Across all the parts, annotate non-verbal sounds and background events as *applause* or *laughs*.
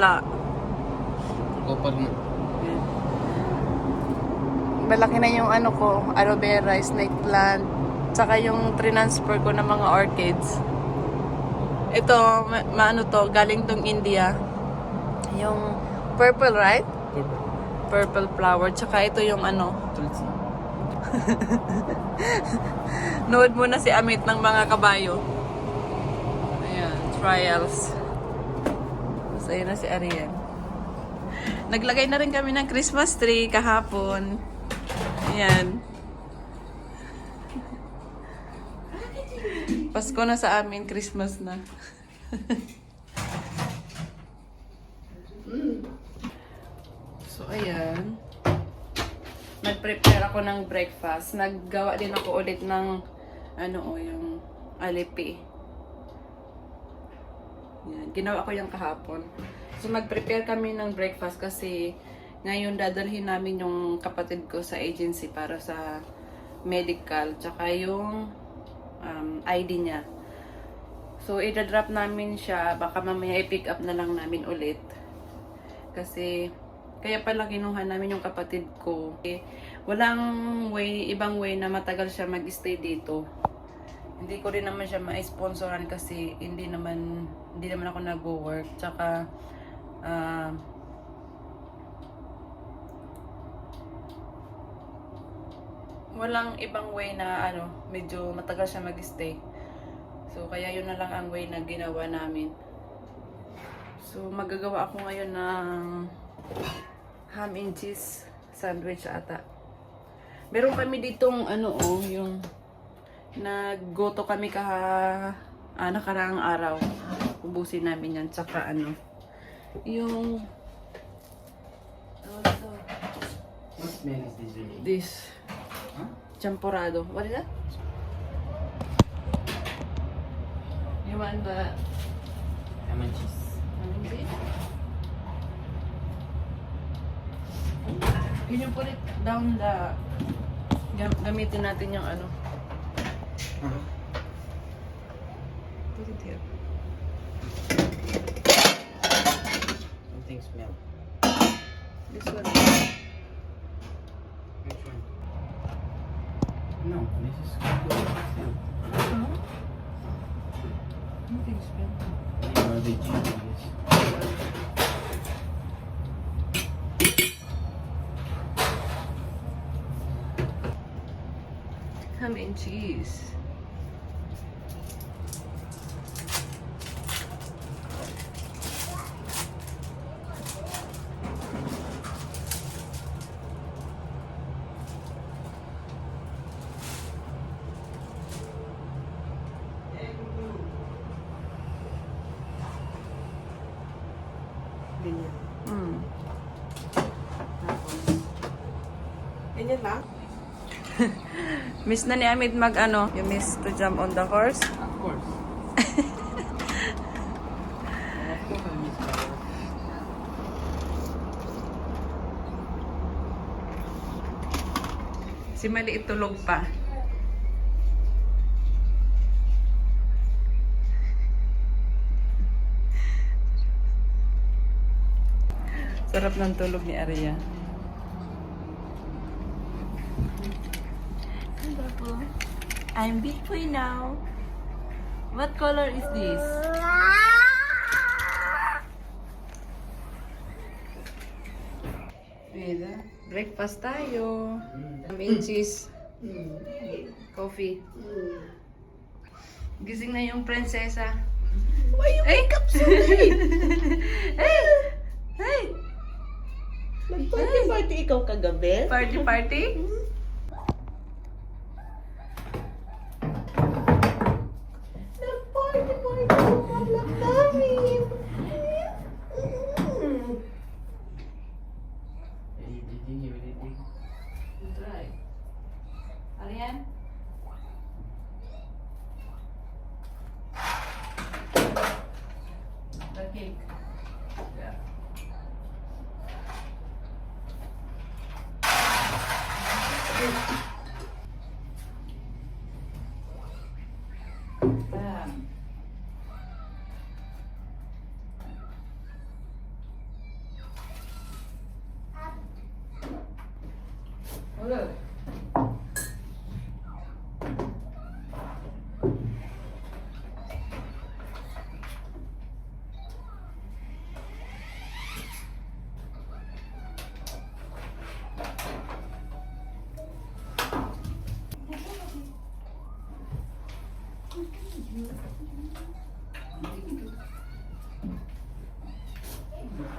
Wala. Kopag na. Malaki na yung ano ko, aloe vera, snake plant, tsaka yung transfer ko ng mga orchids. Ito, ma- maano to, galing tong India. Yung purple, right? Purple flower. Tsaka ito yung ano, Tulsi. *laughs* Nood muna si Amit ng mga kabayo. Ayan, trials. So, yun na si Ariel. Naglagay na rin kami ng Christmas tree kahapon. Ayan. Pasko na sa amin, Christmas na. *laughs* so, ayan. Nag-prepare ako ng breakfast. Naggawa din ako ulit ng ano o, yung alipi. Yan. Ginawa ko yung kahapon. So, nag-prepare kami ng breakfast kasi ngayon dadalhin namin yung kapatid ko sa agency para sa medical tsaka yung um, ID niya. So, i-drop namin siya. Baka mamaya i-pick up na lang namin ulit. Kasi, kaya pala kinuha namin yung kapatid ko. Eh, walang way, ibang way na matagal siya mag-stay dito. Hindi ko rin naman siya ma-sponsoran kasi hindi naman, hindi naman ako nag-work. Tsaka, ah, walang ibang way na ano, medyo matagal siya mag-stay. So, kaya yun na lang ang way na ginawa namin. So, magagawa ako ngayon ng ham and cheese sandwich ata. Meron kami ditong ano oh, yung naggoto kami kaha ah, nakaraang araw. Ubusin namin yan. Tsaka ano, yung? What smell is this really? this Huh? champorado. What is that? You want the and cheese. ba yun? Can you put it down the gam- gamitin natin yung ano Huh? put it here Something smell. this one Which one? No, this is good. Still. huh? nothing smell Garbage. Yes. ham and cheese Ganyan. mm. Tapos, ganyan lang. *laughs* miss na ni Amit mag ano you miss to jump on the horse Of course. of course I miss si Maliit tulog pa Sarap ng tulog ni Arya. I'm big boy now. What color is this? Mira, breakfast tayo. Ham cheese. Coffee. Gising na yung prinsesa. Why you wake up so late? *laughs* Hey! Hey! Nag-party-party ikaw kagabi? Party party? *laughs* 음. 원래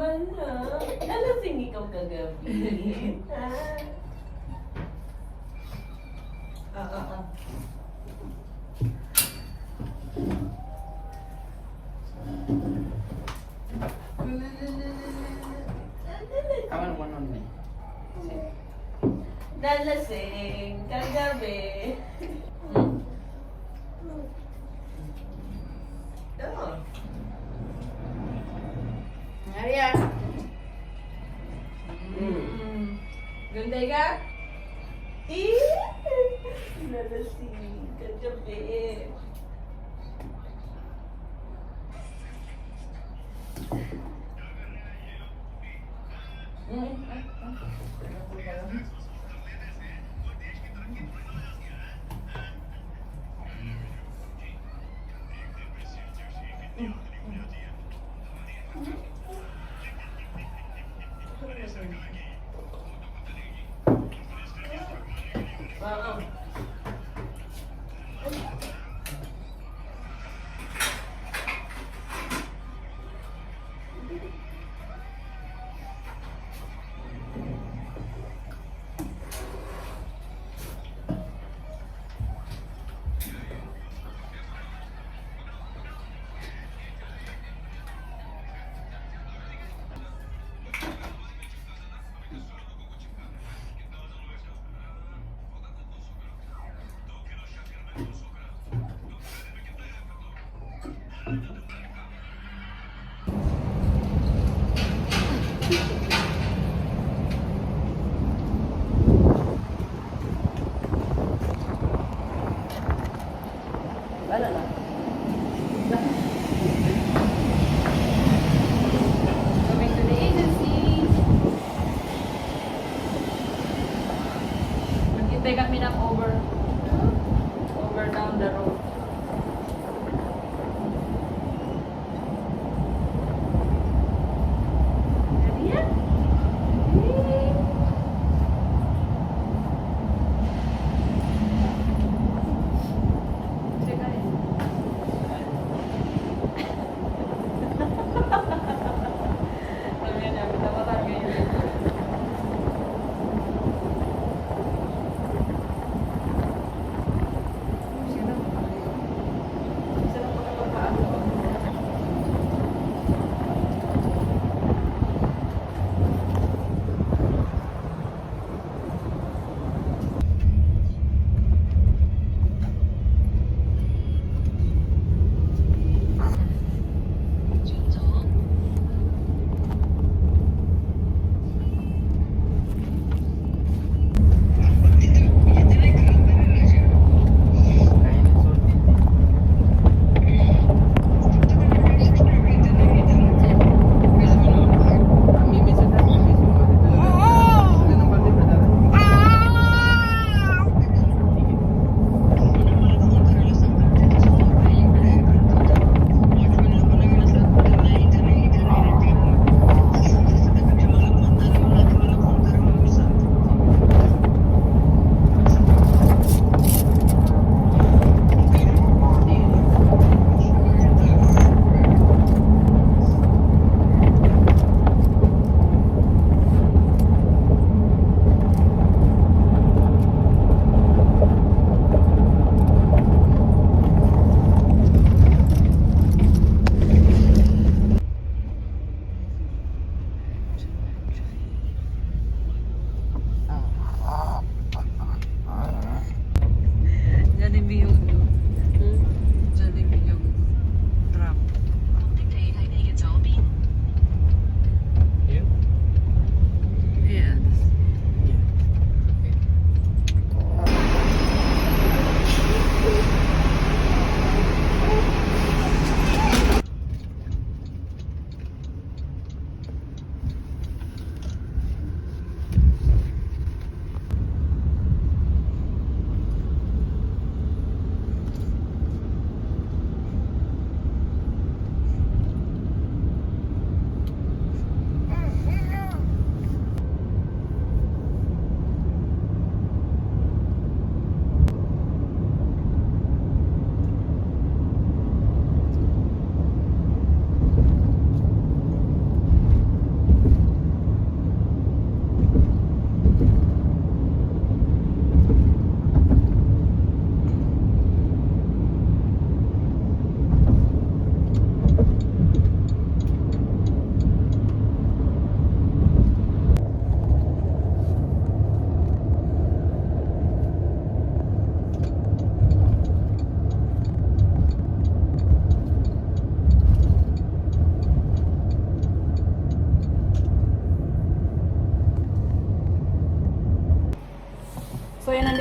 Mana, nalasing ikaw kagabi. *laughs* Ah, ah, ah. Nalasing kagabi.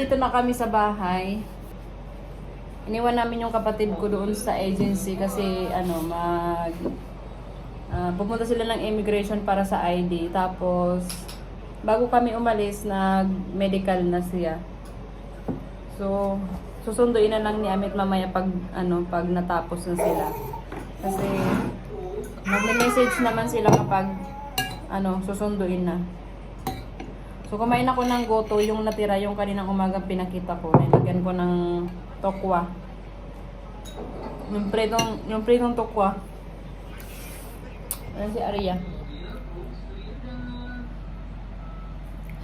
Nandito na kami sa bahay, iniwan namin yung kapatid ko doon sa agency kasi ano, mag ah, pumunta sila ng immigration para sa ID. Tapos, bago kami umalis, nag-medical na siya. So, susunduin na lang ni Amit mamaya pag ano, pag natapos na sila. Kasi magme-message naman sila kapag ano, susunduin na. So, kumain ako ng goto, yung natira, yung kaninang umaga pinakita ko. Nilagyan ko ng tokwa. Yung pritong, yung pritong tokwa. Ayan si Aria.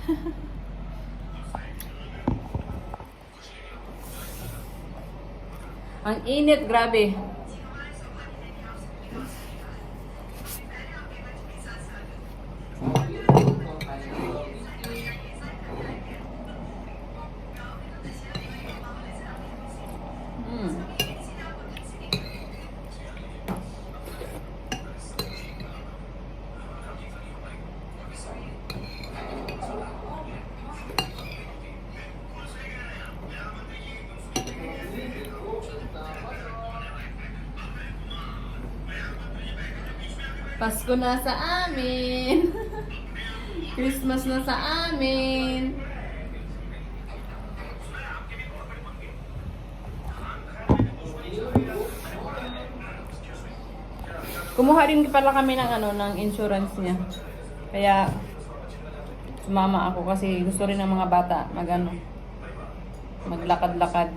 *laughs* Ang init, grabe. Pasko na sa amin. *laughs* Christmas na sa amin. Kumuha rin pala kami ng ano ng insurance niya. Kaya sumama ako kasi gusto rin ng mga bata magano maglakad-lakad.